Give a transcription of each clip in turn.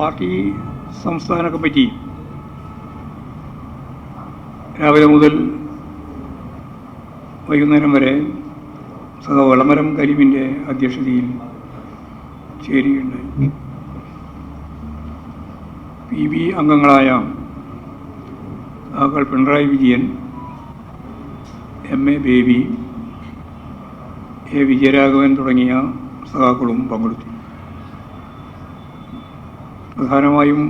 Party സംസ്ഥാന committee രാവിലെ മുതൽ വൈകുന്നേരം വരെ സഹ വളമരം കരീമിന്റെ അധ്യക്ഷതയിൽ ചേരുകയുണ്ടായി. പി ബി അംഗങ്ങളായ സഹാക്കൾ Pinarayi Vijayan M A Baby A Vijayaraghavan തുടങ്ങിയ സഹാക്കളും പങ്കെടുത്തു. പ്രധാനമായും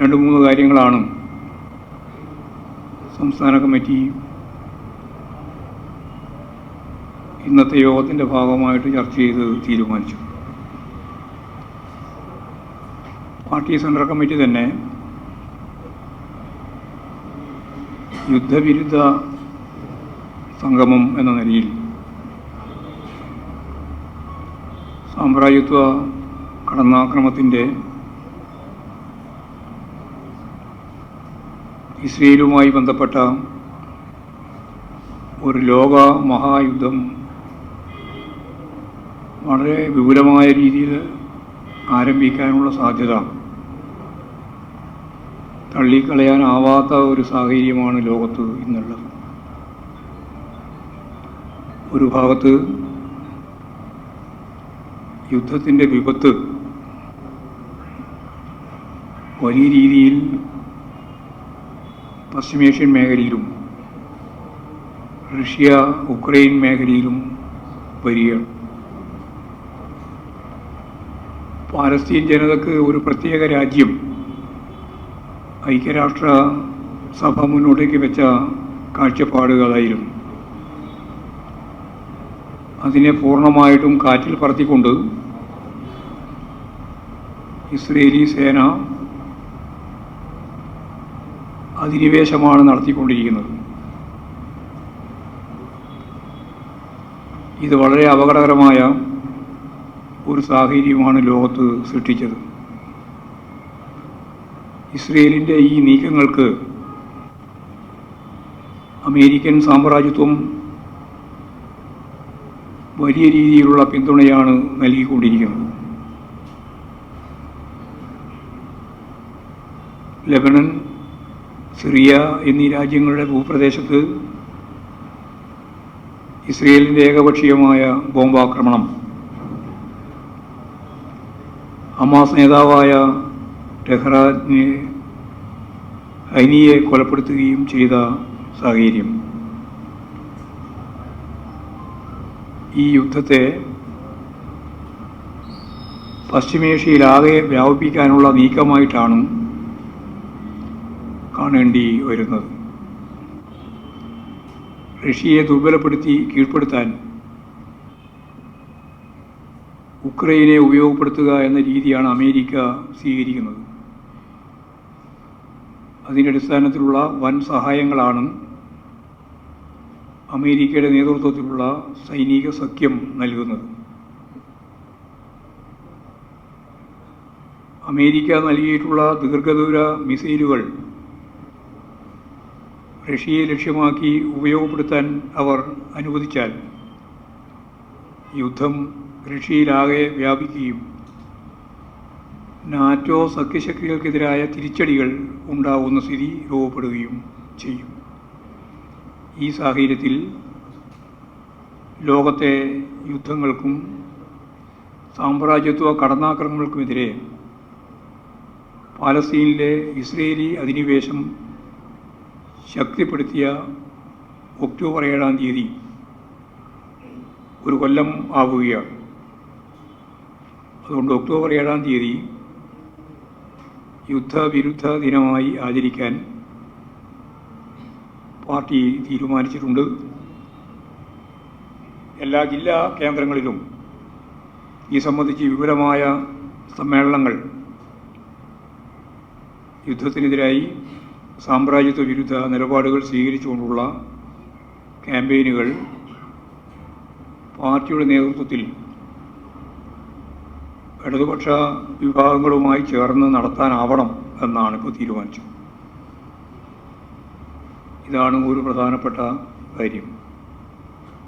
രണ്ട് മൂന്ന് കാര്യങ്ങളാണ് സംസ്ഥാന കമ്മിറ്റി ഇന്നത്തെ യോഗത്തിന്റെ ഭാഗമായിട്ട് ചർച്ച ചെയ്ത് തീരുമാനിച്ചു. പാർട്ടി സെൻട്രൽ കമ്മിറ്റി തന്നെ യുദ്ധവിരുദ്ധ സംഗമം എന്ന നിലയിൽ സാമ്രാജ്യത്വ കടന്നാക്രമത്തിന്റെ ഇസ്രയേലുമായി ബന്ധപ്പെട്ട ഒരു ലോക മഹായുദ്ധം വളരെ വിപുലമായ രീതിയിൽ ആരംഭിക്കാനുള്ള സാധ്യത തള്ളിക്കളയാനാവാത്ത ഒരു സാഹചര്യമാണ് ലോകത്ത് ഇന്നുള്ളത്. ഒരു ഭാഗത്ത് യുദ്ധത്തിന്റെ വിപത്ത് വലിയ രീതിയിൽ പശ്ചിമേഷ്യൻ മേഖലയിലും റഷ്യ ഉക്രൈൻ മേഖലയിലും വരിക പാലസ്തീൻ ജനതക്ക് ഒരു പ്രത്യേക രാജ്യം ഐക്യരാഷ്ട്ര സഭ മുന്നോട്ടേക്ക് വെച്ച കാഴ്ചപ്പാടുകളായിരുന്നു. അതിനെ പൂർണമായിട്ടും കാറ്റിൽ പറത്തിക്കൊണ്ട് ഇസ്രേലി സേന അധിനിവേശമാണ് നടത്തിക്കൊണ്ടിരിക്കുന്നത്. ഇത് വളരെ അപകടകരമായ ഒരു സാഹചര്യമാണ് ലോകത്ത് സൃഷ്ടിച്ചത്. ഇസ്രയേലിന്റെ ഈ നീക്കങ്ങൾക്ക് അമേരിക്കൻ സാമ്രാജ്യത്വം വലിയ രീതിയിലുള്ള പിന്തുണയാണ് നൽകിക്കൊണ്ടിരിക്കുന്നത്. ലെബനൻ സിറിയ എന്നീ രാജ്യങ്ങളുടെ ഭൂപ്രദേശത്ത് ഇസ്രയേലിന്റെ ഏകപക്ഷീയമായ ബോംബാക്രമണം. അമാസ് നേതാവായ ടെഹ്റാനെ ഹൈനിയെ കൊലപ്പെടുത്തുകയും ചെയ്ത സാഹചര്യം. ഈ യുദ്ധത്തെ പശ്ചിമേഷ്യയിലാകെ വ്യാപിപ്പിക്കാനുള്ള നീക്കമായിട്ടാണ് കാണേണ്ടി വരുന്നത്. റഷ്യയെ ദുർബലപ്പെടുത്തി കീഴ്പ്പെടുത്താൻ ഉക്രൈനെ ഉപയോഗപ്പെടുത്തുക എന്ന രീതിയാണ് അമേരിക്ക സ്വീകരിക്കുന്നത്. അതിന്റെ അടിസ്ഥാനത്തിലുള്ള വൻ സഹായങ്ങളാണ് അമേരിക്കയുടെ നേതൃത്വത്തിലുള്ള സൈനിക സഖ്യം നൽകുന്നത്. അമേരിക്ക നൽകിയിട്ടുള്ള ദീർഘദൂര മിസൈലുകൾ റഷ്യയെ ലക്ഷ്യമാക്കി ഉപയോഗപ്പെടുത്താൻ അവർ അനുവദിച്ചാൽ യുദ്ധം റഷ്യയിലാകെ വ്യാപിക്കുകയും നാറ്റോ സഖ്യശക്തികൾക്കെതിരായ തിരിച്ചടികൾ ഉണ്ടാവുന്ന സ്ഥിതി രൂപപ്പെടുകയും ചെയ്യും. ഈ സാഹചര്യത്തിൽ ലോകത്തെ യുദ്ധങ്ങൾക്കും സാമ്രാജ്യത്വ കടന്നാക്രമണങ്ങൾക്കുമെതിരെ പാലസ്തീനിലെ ഇസ്രയേലി അധിനിവേശം ശക്തിപ്പെടുത്തിയ ഒക്ടോബർ ഏഴാം തീയതി ഒരു കൊല്ലം ആവുകയാണ്. അതുകൊണ്ട് ഒക്ടോബർ ഏഴാം തീയതി യുദ്ധവിരുദ്ധ ദിനമായി ആചരിക്കാൻ പാർട്ടി തീരുമാനിച്ചിട്ടുണ്ട്. എല്ലാ ജില്ലാ കേന്ദ്രങ്ങളിലും ഈ സംബന്ധിച്ച് വിപുലമായ സമ്മേളനങ്ങൾ യുദ്ധത്തിനെതിരായി സാമ്രാജ്യത്വ വിരുദ്ധ നിലപാടുകൾ സ്വീകരിച്ചുകൊണ്ടുള്ള ക്യാമ്പയിനുകൾ പാർട്ടിയുടെ നേതൃത്വത്തിൽ ഇടതുപക്ഷ വിഭാഗങ്ങളുമായി ചേർന്ന് നടത്താനാവണം എന്നാണ് ഇപ്പോൾ തീരുമാനിച്ചത്. ഇതാണ് ഒരു പ്രധാനപ്പെട്ട കാര്യം.